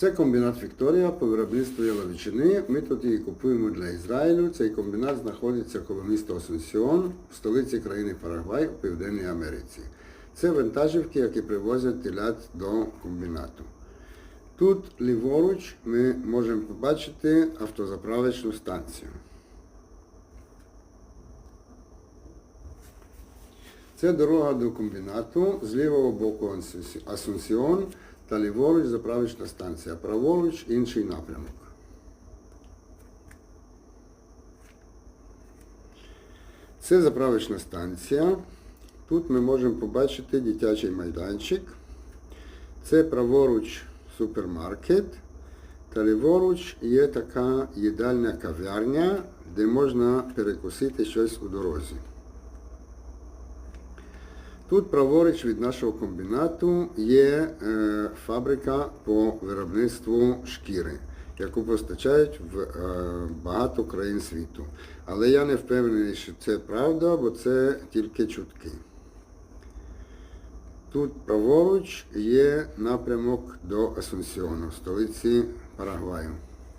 Це комбінат Вікторія по виробництву яловичини. Ми тут її купуємо для Ізраїлю. Цей комбінат знаходиться коло міста Осунсіон, в столиці країни Парагвай у Південній Америці. Це вантажівки, які привозять телят до комбінату. Тут ліворуч ми можемо побачити автозаправочну станцію. Це дорога до комбінату, з лівого боку Асунсі- Асунсіон та ліворуч заправочна станція, праворуч інший напрямок. Це заправочна станція. Тут ми можемо побачити дитячий майданчик. Це праворуч супермаркет. Та ліворуч є така їдальня кав'ярня, де можна перекусити щось у дорозі. Тут праворуч від нашого комбінату є е, фабрика по виробництву шкіри, яку постачають в е, багато країн світу. Але я не впевнений, що це правда, бо це тільки чутки. Тут праворуч є напрямок до Асунсіону, столиці Парагваю.